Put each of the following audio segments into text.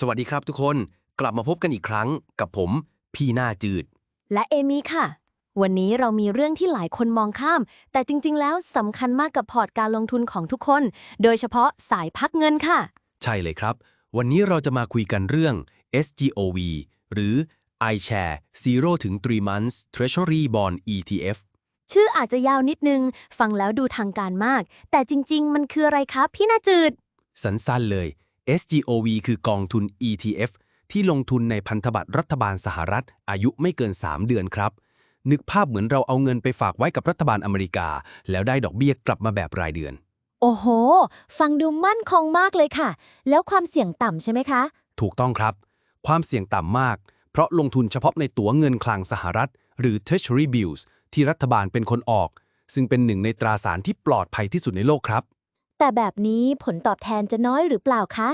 สวัสดีครับทุกคนกลับมาพบกันอีกครั้งกับผม พี่หน้าจืด และเอมี่ค่ะ วันนี้เรามีเรื่องที่หลายคนมองข้าม แต่จริง ๆ แล้วสำคัญมากกับพอร์ตการลงทุนของทุกคน โดยเฉพาะสายพักเงินค่ะ ใช่เลยครับ วันนี้เราจะมาคุยกันเรื่อง SGOV หรือ iShare 0ถึง3 months Treasury Bond ETF ชื่ออาจจะยาวนิดนึง ฟังแล้วดูทางการมาก แต่จริง ๆ มันคืออะไรคะพี่นาจืด สั้นๆเลย SGOV คือกองทุน ETF ที่ลงทุนในพันธบัตรรัฐบาลสหรัฐ อายุไม่เกิน 3 เดือนครับ นึกภาพเหมือนเราเอาเงินไปฝากไว้กับรัฐบาลอเมริกา แล้วได้ดอกเบี้ยกลับมาแบบรายเดือน โอ้โห ฟังดูมั่นคงมากเลยค่ะ แล้วความเสี่ยงต่ำใช่ไหมคะ ถูกต้องครับ ความเสี่ยงต่ำมาก เพราะลงทุนเฉพาะในตั๋วเงินคลังสหรัฐ หรือ Treasury Bills ที่รัฐบาลเป็นคนออก ซึ่งเป็นหนึ่งในตราสารที่ปลอดภัยที่สุดในโลกครับ แต่แบบนี้ผลตอบแทนจะน้อยหรือเปล่าคะ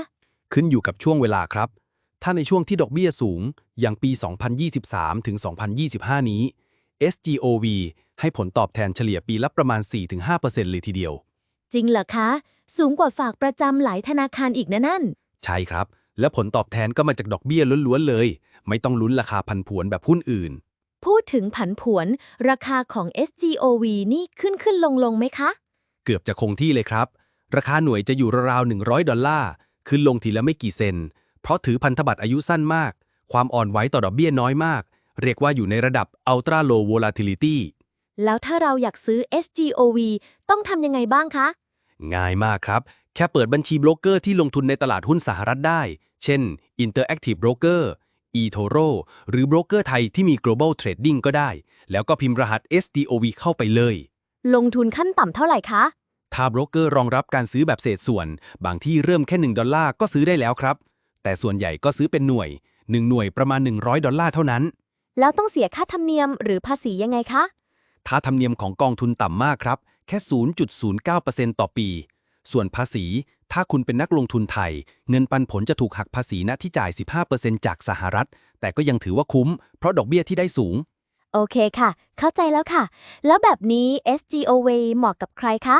ขึ้นอยู่กับช่วงเวลาครับ ถ้าในช่วงที่ดอกเบี้ยสูง อย่างปี 2023 ถึง 2025 นี้ SGOV ให้ผลตอบแทนเฉลี่ยปีละประมาณ 4-5%เลยทีเดียว จริงเหรอคะ สูงกว่าฝากประจำหลายธนาคารอีกนะนั่น ใช่ครับ และผลตอบแทนก็มาจากดอกเบี้ยล้วนๆเลย ไม่ต้องลุ้นราคาพันผวนแบบหุ้นอื่น พูดถึงผันผวน ราคาของ SGOV นี่ขึ้นขึ้นลงลงไหมคะ เกือบจะคงที่เลยครับ ราคาหน่วยจะอยู่ราวๆ100 ดอลลาร์ขึ้นลงทีละไม่กี่เซน เพราะถือพันธบัตรอายุสั้นมาก ความอ่อนไหวต่อดอกเบี้ยน้อยมาก เรียกว่าอยู่ในระดับ ultra low volatility แล้วถ้าเราอยากซื้อ SGOV ต้องทำยังไงบ้างคะ ง่ายมากครับ แค่เปิดบัญชีโบรกเกอร์ที่ลงทุนในตลาดหุ้นสหรัฐได้ เช่น Interactive Broker eToro หรือโบรกเกอร์ไทยที่มี Global Trading ก็ได้ แล้วก็พิมพ์รหัส SDOV เข้าไปเลย ลงทุนขั้นต่ำเท่าไหร่คะ ถ้าโบรกเกอร์รองรับการซื้อแบบเศษส่วน บางที่เริ่มแค่ 1 ดอลลาร์ก็ซื้อได้แล้วครับ แต่ส่วนใหญ่ก็ซื้อเป็นหน่วย 1 หน่วยประมาณ 100 ดอลลาร์เท่านั้น แล้วต้องเสียค่าธรรมเนียมหรือภาษียังไงคะ ถ้าธรรมเนียมของกองทุนต่ำมากครับ แค่ 0.09%ต่อปี ส่วนภาษี ถ้าคุณเป็นนักลงทุนไทย เงินปันผลจะถูกหักภาษีณที่จ่าย 15%จากสหรัฐ แต่ก็ยังถือว่าคุ้ม เพราะดอกเบี้ยที่ได้สูง โอเคค่ะ เข้าใจแล้วค่ะ แล้วแบบนี้ SGOV เหมาะกับใครคะ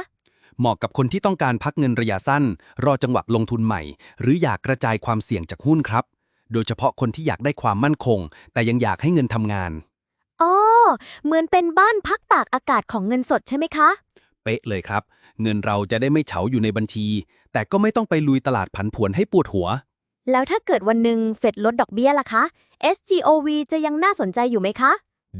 เหมาะกับคนที่ต้องการพักเงินระยะสั้น รอจังหวะลงทุนใหม่ หรืออยากกระจายความเสี่ยงจากหุ้นครับ โดยเฉพาะคนที่อยากได้ความมั่นคง แต่ยังอยากให้เงินทำงาน อ๋อ เหมือนเป็นบ้านพักตากอากาศของเงินสดใช่ไหมคะ เป๊ะเลยครับ เงินเราจะได้ไม่เฉาอยู่ในบัญชี แต่ก็ไม่ต้องไปลุยตลาดผันผวนให้ปวดหัว แล้วถ้าเกิดวันหนึ่งเฟดลดดอกเบี้ยล่ะคะ SGOV จะยังน่าสนใจอยู่ไหมคะ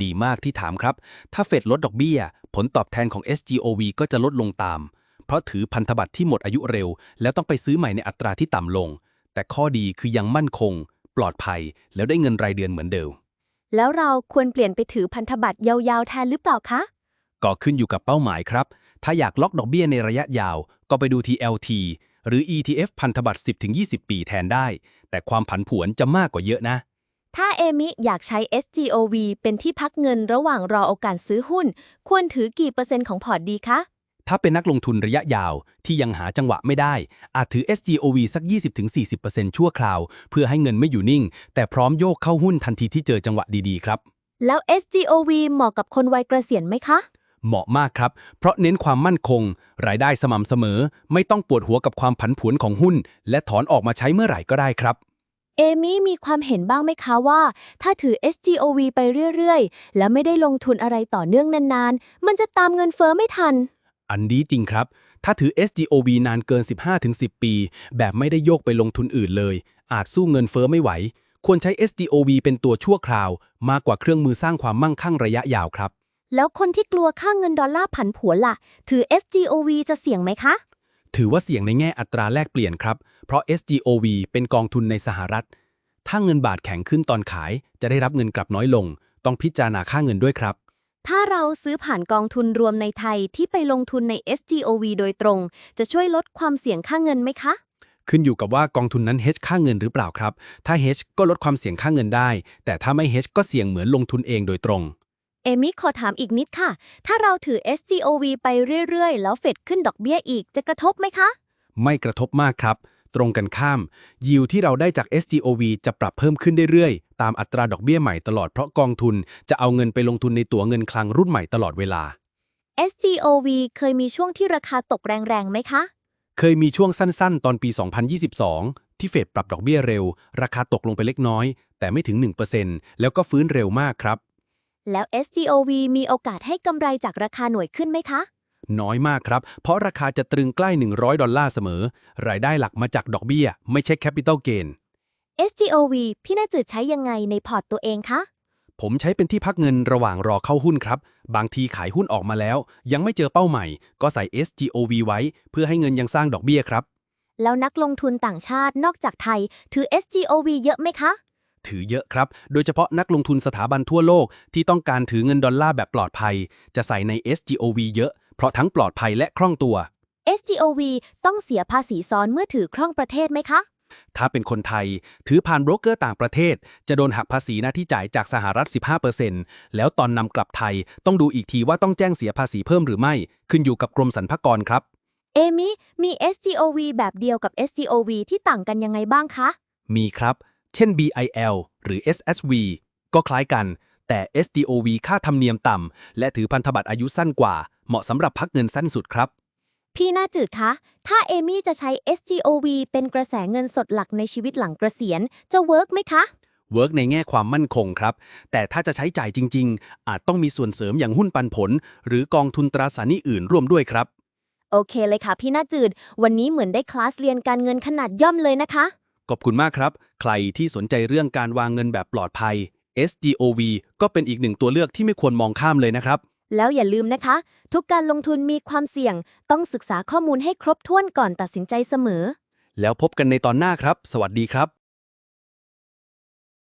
ดีมากที่ถามครับ ถ้าเฟดลดดอกเบี้ย ผลตอบแทนของ SGOV ก็จะลดลงตาม เพราะถือพันธบัตรที่หมดอายุเร็ว แล้วต้องไปซื้อใหม่ในอัตราที่ต่ำลง แต่ข้อดีคือยังมั่นคง ปลอดภัย แล้วได้เงินรายเดือนเหมือนเดิม แล้วเราควรเปลี่ยนไปถือพันธบัตรยาวๆแทนหรือเปล่าคะ ก็ขึ้นอยู่กับเป้าหมายครับ ถ้าอยากล็อกดอกเบี้ยในระยะยาว ก็ไปดู TLT หรือ ETF พันธบัตร 10-20 ปีแทนได้ แต่ความผันผวนจะมากกว่าเยอะนะ ถ้าเอมิอยากใช้ SGOV เป็นที่พักเงินระหว่างรอโอกาสซื้อหุ้น ควรถือกี่เปอร์เซ็นต์ของพอร์ตดีคะ ถ้าเป็นนักลงทุนระยะยาวที่ยังหาจังหวะไม่ได้ อาจถือ SGOV สัก 20-40%ชั่วคราว เพื่อให้เงินไม่อยู่นิ่ง แต่พร้อมโยกเข้าหุ้นทันทีที่เจอจังหวะดีๆ ครับ แล้ว SGOV เหมาะกับคนวัยเกษียณไหมคะ เหมาะมากครับ เพราะเน้นความมั่นคง รายได้สม่ำเสมอ ไม่ต้องปวดหัวกับความผันผวนของหุ้น และถอนออกมาใช้เมื่อไหร่ก็ได้ครับ เอมี่มีความเห็นบ้างไหมคะว่า ถ้าถือ SGOV ไปเรื่อยๆ แล้วไม่ได้ลงทุนอะไรต่อเนื่องนานๆ มันจะตามเงินเฟอ้อไม่ทัน อันนี้จริงครับ ถ้าถือ SGOV นานเกิน 15-10 ปี แบบไม่ได้โยกไปลงทุนอื่นเลย อาจสู้เงินเฟอ้อไม่ไหว ควรใช้ SGOV เป็นตัวชั่วคราว มากกว่าเครื่องมือสร้างความมั่งคั่งระยะยาวครับ แล้วคนที่กลัวค่าเงินดอลลาร์ผันผวนล่ะ ถือ SGOV จะเสี่ยงไหมคะ ถือว่าเสี่ยงในแง่อัตราแลกเปลี่ยนครับ เพราะ SGOV เป็นกองทุนในสหรัฐ ถ้าเงินบาทแข็งขึ้นตอนขาย จะได้รับเงินกลับน้อยลง ต้องพิจารณาค่าเงินด้วยครับ ถ้าเราซื้อผ่านกองทุนรวมในไทยที่ไปลงทุนใน SGOV โดยตรง จะช่วยลดความเสี่ยงค่าเงินไหมคะ ขึ้นอยู่กับว่ากองทุนนั้น hedge ค่าเงินหรือเปล่าครับ ถ้า hedge ก็ลดความเสี่ยงค่าเงินได้ แต่ถ้าไม่ hedge ก็เสี่ยงเหมือนลงทุนเองโดยตรง เอมิขอถามอีกนิดค่ะ ถ้าเราถือ SGOV ไปเรื่อยๆ แล้วเฟดขึ้นดอกเบี้ยอีกจะกระทบไหมคะ ไม่กระทบมากครับ ตรงกันข้าม ยิวที่เราได้จาก SGOV จะปรับเพิ่มขึ้นเรื่อยๆ ตามอัตราดอกเบี้ยใหม่ตลอดเพราะกองทุนจะเอาเงินไปลงทุนในตั๋วเงินคลังรุ่นใหม่ตลอดเวลา SGOV เคยมีช่วงที่ราคาตกแรงๆไหมคะ เคยมีช่วงสั้นๆ ตอนปี 2022 ที่เฟดปรับดอกเบี้ยเร็ว ราคาตกลงไปเล็กน้อย แต่ไม่ถึง 1%แล้วก็ฟื้นเร็วมากครับ แล้ว SGOV มีโอกาสให้กำไรจากราคาหน่วยขึ้นไหมคะ น้อยมากครับ เพราะราคาจะตรึงใกล้ 100 ดอลลาร์เสมอ รายได้หลักมาจากดอกเบี้ย ไม่ใช่แคปิตอลเกน SGOV พี่น่าจืดใช้ยังไงในพอร์ตตัวเองคะ ผมใช้เป็นที่พักเงินระหว่างรอเข้าหุ้นครับ บางทีขายหุ้นออกมาแล้ว ยังไม่เจอเป้าใหม่ ก็ใส่ SGOV ไว้ เพื่อให้เงินยังสร้างดอกเบี้ยครับ แล้วนักลงทุนต่างชาตินอกจากไทย ถือ SGOV เยอะไหมคะ ถือเยอะครับ โดยเฉพาะนักลงทุนสถาบันทั่วโลกที่ต้องการถือเงินดอลลาร์แบบปลอดภัย จะใส่ใน SGOV เยอะ เพราะทั้งปลอดภัยและคล่องตัว SGOV ต้องเสียภาษีซ้อนเมื่อถือคล่องประเทศไหมคะ ถ้าเป็นคนไทย ถือผ่านโบรกเกอร์ต่างประเทศ จะโดนหักภาษีหน้าที่จ่ายจากสหรัฐ 15%แล้วตอนนำกลับไทยต้องดูอีกทีว่าต้องแจ้งเสียภาษีเพิ่มหรือไม่ ขึ้นอยู่กับกรมสรรพากรครับ เอมิมี SGOV แบบเดียวกับ SGOV ที่ต่างกันยังไงบ้างคะ มีครับ เช่น BIL หรือ SSV ก็คล้ายกัน แต่ SDOV ค่าธรรมเนียมต่ำและถือพันธบัตรอายุสั้นกว่า เหมาะสำหรับพักเงินสั้นสุดครับ พี่น่าจืดคะ ถ้าเอมี่จะใช้ SGOV เป็นกระแสเงินสดหลักในชีวิตหลังเกษียณ จะเวิร์กไหมคะ เวิร์กในแง่ความมั่นคงครับ แต่ถ้าจะใช้จ่ายจริง ๆ อาจต้องมีส่วนเสริมอย่างหุ้นปันผล หรือกองทุนตราสารหนี้อื่นร่วมด้วยครับ โอเคเลยค่ะ พี่น่าจืด วันนี้เหมือนได้คลาสเรียนการเงินขนาดย่อมเลยนะคะ ขอบคุณมากครับ ใครที่สนใจเรื่องการวางเงินแบบปลอดภัย SGOV ก็เป็นอีกหนึ่งตัวเลือกที่ไม่ควรมองข้ามเลยนะครับ แล้วอย่าลืมนะคะ ทุกการลงทุนมีความเสี่ยง ต้องศึกษาข้อมูลให้ครบถ้วนก่อนตัดสินใจเสมอ แล้วพบกันในตอนหน้าครับ สวัสดีครับ